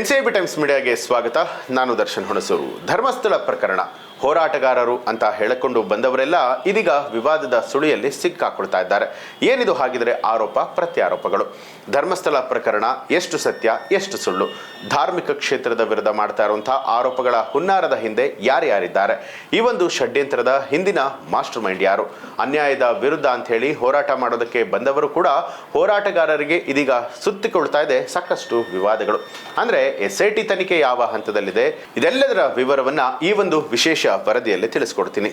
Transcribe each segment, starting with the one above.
NCIB times ಮೀಡಿಯಾಗೆ ಸ್ವಾಗತ. ನಾನು ದರ್ಶನ್ ಹುಣಸೂರು. ಧರ್ಮಸ್ಥಳ ಪ್ರಕರಣ. ಹೋರಾಟಗಾರರು ಅಂತ ಹೇಳಿಕೊಂಡು ಬಂದವರೆಲ್ಲ ಇದೀಗ ವಿವಾದದ ಸುಳಿಯಲ್ಲಿ ಸಿಕ್ಕಾಕೊಳ್ತಾ ಇದ್ದಾರೆ. ಏನಿದು ಹಾಗಿದ್ರೆ ಆರೋಪ, ಪ್ರತ್ಯಾರೋಪಗಳು. ಧರ್ಮಸ್ಥಳ ಪ್ರಕರಣ, ಎಷ್ಟು ಸತ್ಯ, ಎಷ್ಟು ಸುಳ್ಳು. ಧಾರ್ಮಿಕ ಕ್ಷೇತ್ರದ ವಿರುದ್ಧ ಮಾಡ್ತಾ ಇರುವಂತಹ ಆರೋಪಗಳ ಹುನ್ನಾರದ ಹಿಂದೆ ಯಾರ್ಯಾರಿದ್ದಾರೆ? ಈ ಒಂದು ಷಡ್ಯಂತ್ರದ ಹಿಂದಿನ ಮಾಸ್ಟರ್ ಮೈಂಡ್ ಯಾರು? ಅನ್ಯಾಯದ ವಿರುದ್ಧ ಅಂತ ಹೇಳಿ ಹೋರಾಟ ಮಾಡೋದಕ್ಕೆ ಬಂದವರು ಕೂಡ ಹೋರಾಟಗಾರರಿಗೆ ಇದೀಗ ಸುತ್ತಿಕೊಳ್ತಾ ಇದೆ ಸಾಕಷ್ಟು ವಿವಾದಗಳು. ಅಂದ್ರೆ ಎಸ್ ಐ ಟಿ ತನಿಖೆ ಯಾವ ಹಂತದಲ್ಲಿದೆ? ಇದೆಲ್ಲದರ ವಿವರವನ್ನ ಈ ಒಂದು ವಿಶೇಷ ವರದಿಯಲ್ಲಿ ತಿಳಿಸ್ಕೊಡ್ತೀನಿ.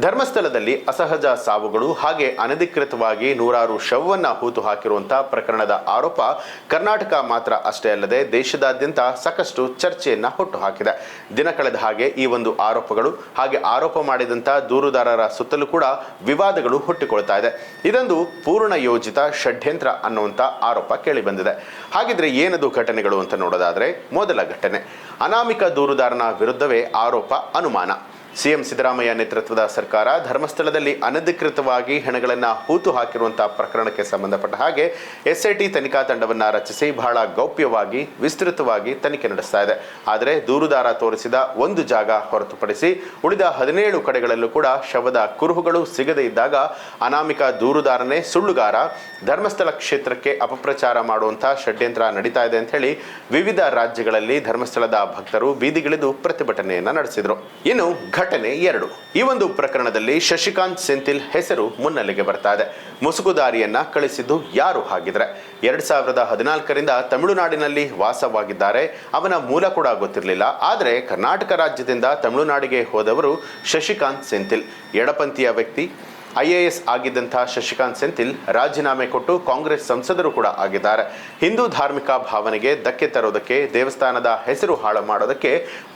ಧರ್ಮಸ್ಥಳದಲ್ಲಿ ಅಸಹಜ ಸಾವುಗಳು ಹಾಗೆ ಅನಧಿಕೃತವಾಗಿ ನೂರಾರು ಶವವನ್ನ ಹೂತು ಹಾಕಿರುವಂತಹ ಪ್ರಕರಣದ ಆರೋಪ ಕರ್ನಾಟಕ ಮಾತ್ರ ಅಷ್ಟೇ ಅಲ್ಲದೆ ದೇಶದಾದ್ಯಂತ ಸಾಕಷ್ಟು ಚರ್ಚೆಯನ್ನ ಹುಟ್ಟು ಹಾಕಿದೆ. ದಿನ ಕಳೆದ ಹಾಗೆ ಈ ಒಂದು ಆರೋಪಗಳು ಹಾಗೆ ಆರೋಪ ಮಾಡಿದಂತ ದೂರುದಾರರ ಸುತ್ತಲೂ ಕೂಡ ವಿವಾದಗಳು ಹುಟ್ಟಿಕೊಳ್ತಾ ಇದೆ. ಇದೊಂದು ಪೂರ್ಣ ಯೋಜಿತ ಷಡ್ಯಂತ್ರ ಅನ್ನುವಂತ ಆರೋಪ ಕೇಳಿಬಂದಿದೆ. ಹಾಗಿದ್ರೆ ಏನದು ಘಟನೆಗಳು ಅಂತ ನೋಡೋದಾದ್ರೆ ಮೊದಲ ಘಟನೆ. ಅನಾಮಿಕ ದೂರುದಾರನ ವಿರುದ್ಧವೇ ಆರೋಪ ಅನುಮಾನ. ಸಿಎಂ ಸಿದ್ದರಾಮಯ್ಯ ನೇತೃತ್ವದ ಸರ್ಕಾರ ಧರ್ಮಸ್ಥಳದಲ್ಲಿ ಅನಧಿಕೃತವಾಗಿ ಹೆಣಗಳನ್ನು ಹೂತು ಹಾಕಿರುವಂತಹ ಪ್ರಕರಣಕ್ಕೆ ಸಂಬಂಧಪಟ್ಟ ಹಾಗೆ ಎಸ್ಐಟಿ ತನಿಖಾ ತಂಡವನ್ನು ರಚಿಸಿ ಬಹಳ ಗೌಪ್ಯವಾಗಿ, ವಿಸ್ತೃತವಾಗಿ ತನಿಖೆ ನಡೆಸ್ತಾ ಇದೆ. ಆದರೆ ದೂರುದಾರ ತೋರಿಸಿದ ಒಂದು ಜಾಗ ಹೊರತುಪಡಿಸಿ ಉಳಿದ ಹದಿನೇಳು ಕಡೆಗಳಲ್ಲೂ ಕೂಡ ಶವದ ಕುರುಹುಗಳು ಸಿಗದೇ ಇದ್ದಾಗ ಅನಾಮಿಕ ದೂರುದಾರನೇ ಸುಳ್ಳುಗಾರ, ಧರ್ಮಸ್ಥಳ ಕ್ಷೇತ್ರಕ್ಕೆ ಅಪಪ್ರಚಾರ ಮಾಡುವಂತಹ ಷಡ್ಯಂತ್ರ ನಡೀತಾ ಇದೆ ಅಂತ ಹೇಳಿ ವಿವಿಧ ರಾಜ್ಯಗಳಲ್ಲಿ ಧರ್ಮಸ್ಥಳದ ಭಕ್ತರು ಬೀದಿಗಿಳಿದು ಪ್ರತಿಭಟನೆಯನ್ನು ನಡೆಸಿದರು. ಇನ್ನು ಘಟನೆ ಎರಡು. ಈ ಒಂದು ಪ್ರಕರಣದಲ್ಲಿ ಶಶಿಕಾಂತ್ ಸೆಂಥಿಲ್ ಹೆಸರು ಮುನ್ನೆಲೆಗೆ ಬರ್ತಾ ಇದೆ. ಮುಸುಕುದಾರಿಯನ್ನ ಕಳಿಸಿದ್ದು ಯಾರು ಹಾಗಿದ್ರೆ? ಎರಡ್ ಸಾವಿರದ ಹದಿನಾಲ್ಕರಿಂದ ತಮಿಳುನಾಡಿನಲ್ಲಿ ವಾಸವಾಗಿದ್ದಾರೆ. ಅವನ ಮೂಲ ಕೂಡ ಗೊತ್ತಿರಲಿಲ್ಲ. ಆದರೆ ಕರ್ನಾಟಕ ರಾಜ್ಯದಿಂದ ತಮಿಳುನಾಡಿಗೆ ಹೋದವರು ಶಶಿಕಾಂತ್ ಸೆಂಥಿಲ್. ಎಡಪಂಥೀಯ ವ್ಯಕ್ತಿ ಐ ಎ ಎಸ್ ಆಗಿದ್ದಂತಹ ಶಶಿಕಾಂತ್ ಸೆಂಥಿಲ್ ರಾಜೀನಾಮೆ ಕೊಟ್ಟು ಕಾಂಗ್ರೆಸ್ ಸಂಸದರು ಕೂಡ ಆಗಿದ್ದಾರೆ. ಹಿಂದೂ ಧಾರ್ಮಿಕ ಭಾವನೆಗೆ ಧಕ್ಕೆ ತರೋದಕ್ಕೆ, ದೇವಸ್ಥಾನದ ಹೆಸರು ಹಾಳು ಮಾಡೋದಕ್ಕೆ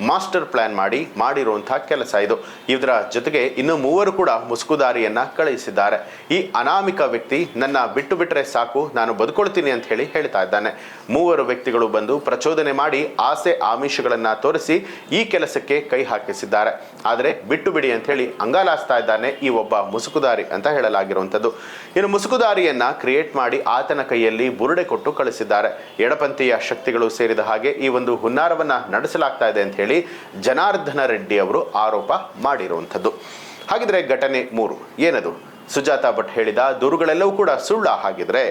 ಮಾಸ್ಟರ್ ಪ್ಲಾನ್ ಮಾಡಿ ಮಾಡಿರುವಂತಹ ಕೆಲಸ ಇದು. ಇದರ ಜೊತೆಗೆ ಇನ್ನು ಮೂವರು ಕೂಡ ಮುಸುಕುದಾರಿಯನ್ನ ಕಳುಹಿಸಿದ್ದಾರೆ. ಈ ಅನಾಮಿಕ ವ್ಯಕ್ತಿ ನನ್ನ ಬಿಟ್ಟು ಬಿಟ್ಟರೆ ಸಾಕು, ನಾನು ಬದುಕೊಳ್ತೀನಿ ಅಂತ ಹೇಳಿ ಹೇಳ್ತಾ ಇದ್ದಾನೆ. ಮೂವರು ವ್ಯಕ್ತಿಗಳು ಬಂದು ಪ್ರಚೋದನೆ ಮಾಡಿ ಆಸೆ ಆಮಿಷಗಳನ್ನ ತೋರಿಸಿ ಈ ಕೆಲಸಕ್ಕೆ ಕೈ ಹಾಕಿಸಿದ್ದಾರೆ. ಆದರೆ ಬಿಟ್ಟು ಬಿಡಿ ಅಂತ ಹೇಳಿ ಅಂಗಾಲಾಸ್ತಾ ಇದ್ದಾನೆ ಈ ಒಬ್ಬ ಮುಸುಕುದಾರಿ ಅಂತ ಹೇಳಲಾಗಿರುವಂಥದ್ದು. ಇನ್ನು ಮುಸುಕುದಾರಿಯನ್ನ ಕ್ರಿಯೇಟ್ ಮಾಡಿ ಆತನ ಕೈಯಲ್ಲಿ ಬುರುಡೆ ಕೊಟ್ಟು ಕಳಿಸಿದ್ದಾರೆ. ಎಡಪಂಥೀಯ ಶಕ್ತಿಗಳು ಸೇರಿದ ಹಾಗೆ ಈ ಒಂದು ಹುನ್ನಾರವನ್ನ ನಡೆಸಲಾಗ್ತಾ ಇದೆ ಅಂತ ಹೇಳಿ ಜನಾರ್ದನ ರೆಡ್ಡಿ ಅವರು ಆರೋಪ ಮಾಡಿರುವಂಥದ್ದು. ಹಾಗಿದ್ರೆ ಘಟನೆ ಮೂರು. ಏನದು? ಸುಜಾತಾ ಭಟ್ ಹೇಳಿದ ದೂರುಗಳೆಲ್ಲವೂ ಕೂಡ ಸುಳ್ಳ ಹಾಗಿದ್ರೆ.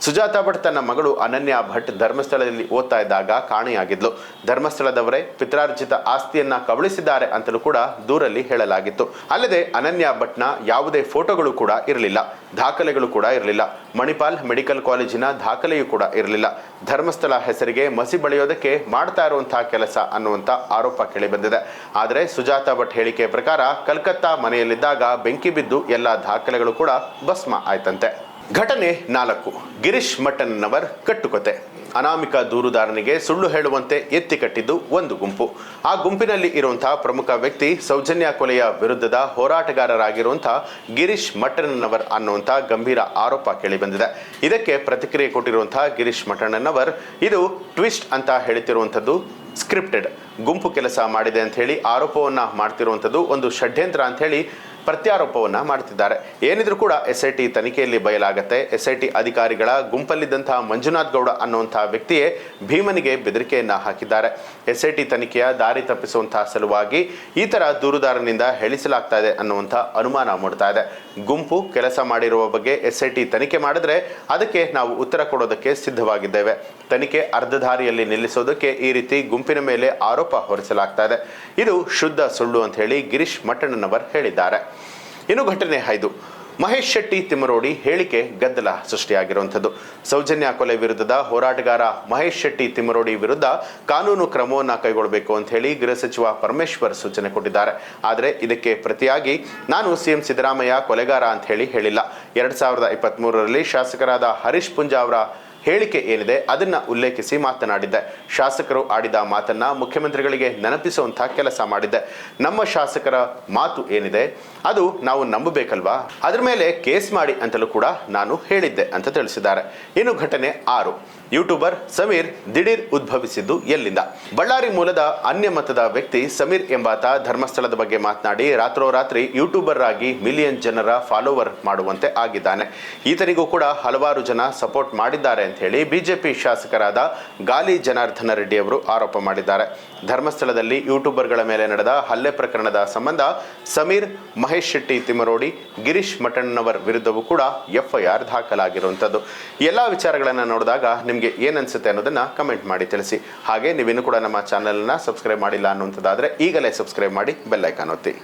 ಸುಜಾತಾ ಭಟ್ ತನ್ನ ಮಗಳು ಅನನ್ಯ ಭಟ್ ಧರ್ಮಸ್ಥಳದಲ್ಲಿ ಓದ್ತಾ ಇದ್ದಾಗ ಕಾಣೆಯಾಗಿದ್ಲು. ಧರ್ಮಸ್ಥಳದವರೇ ಪಿತ್ರಾರ್ಜಿತ ಆಸ್ತಿಯನ್ನ ಕಬಳಿಸಿದ್ದಾರೆ ಅಂತಲೂ ಕೂಡ ದೂರಲ್ಲಿ ಹೇಳಲಾಗಿತ್ತು. ಅಲ್ಲದೆ ಅನನ್ಯ ಭಟ್ನ ಯಾವುದೇ ಫೋಟೋಗಳು ಕೂಡ ಇರಲಿಲ್ಲ. ದಾಖಲೆಗಳು ಕೂಡ ಇರಲಿಲ್ಲ. ಮಣಿಪಾಲ್ ಮೆಡಿಕಲ್ ಕಾಲೇಜಿನ ದಾಖಲೆಯೂ ಕೂಡ ಇರಲಿಲ್ಲ. ಧರ್ಮಸ್ಥಳ ಹೆಸರಿಗೆ ಮಸಿ ಬಳಿಯೋದಕ್ಕೆ ಮಾಡ್ತಾ ಇರುವಂತಹ ಕೆಲಸ ಅನ್ನುವಂಥ ಆರೋಪ ಕೇಳಿಬಂದಿದೆ. ಆದರೆ ಸುಜಾತಾ ಭಟ್ ಹೇಳಿಕೆ ಪ್ರಕಾರ ಕಲ್ಕತ್ತಾ ಮನೆಯಲ್ಲಿದ್ದಾಗ ಬೆಂಕಿ ಬಿದ್ದು ಎಲ್ಲ ದಾಖಲೆಗಳು ಕೂಡ ಭಸ್ಮ ಆಯ್ತಂತೆ. ಘಟನೆ ನಾಲ್ಕು. ಗಿರೀಶ್ ಮಟ್ಟನ್ನವರ್ ಕಟ್ಟುಕತೆ. ಅನಾಮಿಕ ದೂರುದಾರನಿಗೆ ಸುಳ್ಳು ಹೇಳುವಂತೆ ಎತ್ತಿ ಕಟ್ಟಿದ್ದು ಒಂದು ಗುಂಪು. ಆ ಗುಂಪಿನಲ್ಲಿ ಇರುವಂತಹ ಪ್ರಮುಖ ವ್ಯಕ್ತಿ ಸೌಜನ್ಯ ಕೊಲೆಯ ವಿರುದ್ಧದ ಹೋರಾಟಗಾರರಾಗಿರುವಂತಹ ಗಿರೀಶ್ ಮಟ್ಟಣ್ಣನವರ್ ಅನ್ನುವಂಥ ಗಂಭೀರ ಆರೋಪ ಕೇಳಿಬಂದಿದೆ. ಇದಕ್ಕೆ ಪ್ರತಿಕ್ರಿಯೆ ಕೊಟ್ಟಿರುವಂತಹ ಗಿರೀಶ್ ಮಟ್ಟಣ್ಣನವರ್ ಇದು ಟ್ವಿಸ್ಟ್ ಅಂತ ಹೇಳ್ತಿರುವಂಥದ್ದು ಸ್ಕ್ರಿಪ್ಟೆಡ್. ಗುಂಪು ಕೆಲಸ ಮಾಡಿದೆ ಅಂತ ಹೇಳಿ ಆರೋಪವನ್ನ ಮಾಡ್ತಿರುವಂಥದ್ದು ಒಂದು ಷಡ್ಯಂತ್ರ ಅಂತ ಹೇಳಿ ಪ್ರತ್ಯಾರೋಪವನ್ನ ಮಾಡ್ತಿದ್ದಾರೆ. ಏನಿದ್ರು ಕೂಡ ಎಸ್ ಐ ಟಿ ತನಿಖೆಯಲ್ಲಿ ಬಯಲಾಗತ್ತೆ. ಎಸ್ ಐ ಟಿ ಅಧಿಕಾರಿಗಳ ಗುಂಪಲ್ಲಿದ್ದಂತಹ ಮಂಜುನಾಥ್ ಗೌಡ ಅನ್ನುವಂತಹ ವ್ಯಕ್ತಿಯೇ ಭೀಮನಿಗೆ ಬೆದರಿಕೆಯನ್ನ ಹಾಕಿದ್ದಾರೆ. ಎಸ್ ಐ ಟಿ ತನಿಖೆಯ ದಾರಿ ತಪ್ಪಿಸುವಂತಹ ಸಲುವಾಗಿ ಈ ಥರ ದೂರುದಾರನಿಂದ ಹೇಳಿಸಲಾಗ್ತಾ ಇದೆ ಅನ್ನುವಂಥ ಅನುಮಾನ ಮೂಡ್ತಾ ಇದೆ. ಗುಂಪು ಕೆಲಸ ಮಾಡಿರುವ ಬಗ್ಗೆ ಎಸ್ ಐ ಟಿ ತನಿಖೆ ಮಾಡಿದ್ರೆ ಅದಕ್ಕೆ ನಾವು ಉತ್ತರ ಕೊಡೋದಕ್ಕೆ ಸಿದ್ಧವಾಗಿದ್ದೇವೆ. ತನಿಖೆ ಅರ್ಧ ದಾರಿಯಲ್ಲಿ ನಿಲ್ಲಿಸೋದಕ್ಕೆ ಈ ರೀತಿ ಗುಂಪಿನ ಮೇಲೆ ಆರೋಪ ಹೊರಿಸಲಾಗ್ತಾ ಇದೆ. ಇದು ಶುದ್ಧ ಸುಳ್ಳು ಅಂತ ಹೇಳಿ ಗಿರೀಶ್ ಮಟ್ಟಣ್ಣನವರ್ ಹೇಳಿದ್ದಾರೆ. ಇನ್ನು ಘಟನೆ ಐದು ಮಹೇಶ್ ಶೆಟ್ಟಿ ತಿಮ್ಮರೋಡಿ ಹೇಳಿಕೆ ಗದ್ದಲ ಸೃಷ್ಟಿಯಾಗಿರುವಂಥದ್ದು. ಸೌಜನ್ಯ ಕೊಲೆ ವಿರುದ್ಧದ ಹೋರಾಟಗಾರ ಮಹೇಶ್ ಶೆಟ್ಟಿ ತಿಮ್ಮರೋಡಿ ವಿರುದ್ಧ ಕಾನೂನು ಕ್ರಮವನ್ನು ಕೈಗೊಳ್ಳಬೇಕು ಅಂತ ಹೇಳಿ ಗೃಹ ಸಚಿವ ಪರಮೇಶ್ವರ್ ಸೂಚನೆ ಕೊಟ್ಟಿದ್ದಾರೆ. ಆದರೆ ಇದಕ್ಕೆ ಪ್ರತಿಯಾಗಿ ನಾನು ಸಿಎಂ ಸಿದ್ದರಾಮಯ್ಯ ಕೊಲೆಗಾರ ಅಂತ ಹೇಳಿ ಹೇಳಿಲ್ಲ. ಎರಡ್ ಸಾವಿರದ ಶಾಸಕರಾದ ಹರೀಶ್ ಪುಂಜಾ ಅವರ ಹೇಳಿಕೆ ಏನಿದೆ ಅದನ್ನ ಉಲ್ಲೇಖಿಸಿ ಮಾತನಾಡಿದ್ದೆ. ಶಾಸಕರು ಆಡಿದ ಮಾತನ್ನ ಮುಖ್ಯಮಂತ್ರಿಗಳಿಗೆ ನೆನಪಿಸುವಂತಹ ಕೆಲಸ ಮಾಡಿದ್ದೆ. ನಮ್ಮ ಶಾಸಕರ ಮಾತು ಏನಿದೆ ಅದು ನಾವು ನಂಬಬೇಕಲ್ವಾ? ಅದ್ರ ಮೇಲೆ ಕೇಸ್ ಮಾಡಿ ಅಂತಲೂ ಕೂಡ ನಾನು ಹೇಳಿದ್ದೆ ಅಂತ ತಿಳಿಸಿದ್ದಾರೆ. ಇನ್ನು ಘಟನೆ ಆರು. ಯೂಟ್ಯೂಬರ್ ಸಮೀರ್ ದಿಢೀರ್ ಉದ್ಭವಿಸಿದ್ದು ಎಲ್ಲಿಂದ? ಬಳ್ಳಾರಿ ಮೂಲದ ಅನ್ಯ ಮತದ ವ್ಯಕ್ತಿ ಸಮೀರ್ ಎಂಬಾತ ಧರ್ಮಸ್ಥಳದ ಬಗ್ಗೆ ಮಾತನಾಡಿ, ರಾತ್ರೋರಾತ್ರಿ ಯೂಟ್ಯೂಬರ್ ಆಗಿ ಮಿಲಿಯನ್ ಜನರ ಫಾಲೋವರ್ ಮಾಡುವಂತೆ ಆಗಿದ್ದಾನೆ. ಈತನಿಗೂ ಕೂಡ ಹಲವಾರು ಜನ ಸಪೋರ್ಟ್ ಮಾಡಿದ್ದಾರೆ ಅಂತ ಹೇಳಿ ಬಿಜೆಪಿ ಶಾಸಕರಾದ ಗಾಲಿ ಜನಾರ್ದನ ರೆಡ್ಡಿ ಅವರು ಆರೋಪ ಮಾಡಿದ್ದಾರೆ. ಧರ್ಮಸ್ಥಳದಲ್ಲಿ ಯೂಟ್ಯೂಬರ್ಗಳ ಮೇಲೆ ನಡೆದ ಹಲ್ಲೆ ಪ್ರಕರಣದ ಸಂಬಂಧ ಸಮೀರ್ ಮಹೇಶ್ ಶೆಟ್ಟಿ ತಿಮರೋಡಿ ಗಿರೀಶ್ ಮಠಣ್ಣವರ್ ವಿರುದ್ಧವೂ ಕೂಡ ಎಫ್ಐಆರ್ ದಾಖಲಾಗಿರುವಂಥದ್ದು. ಎಲ್ಲ ವಿಚಾರಗಳನ್ನು ನೋಡಿದಾಗ ನಿಮಗೆ ಏನನ್ಸುತ್ತೆ ಅನ್ನೋದನ್ನು ಕಮೆಂಟ್ ಮಾಡಿ ತಿಳಿಸಿ. ಹಾಗೆ ನೀವಿನ್ನೂ ಕೂಡ ನಮ್ಮ ಚಾನಲ್ನ ಸಬ್ಸ್ಕ್ರೈಬ್ ಮಾಡಿಲ್ಲ ಅನ್ನುವಂಥದ್ದಾದರೆ ಈಗಲೇ ಸಬ್ಸ್ಕ್ರೈಬ್ ಮಾಡಿ ಬೆಲ್ಲೈಕಾನ್ ಒತ್ತಿ.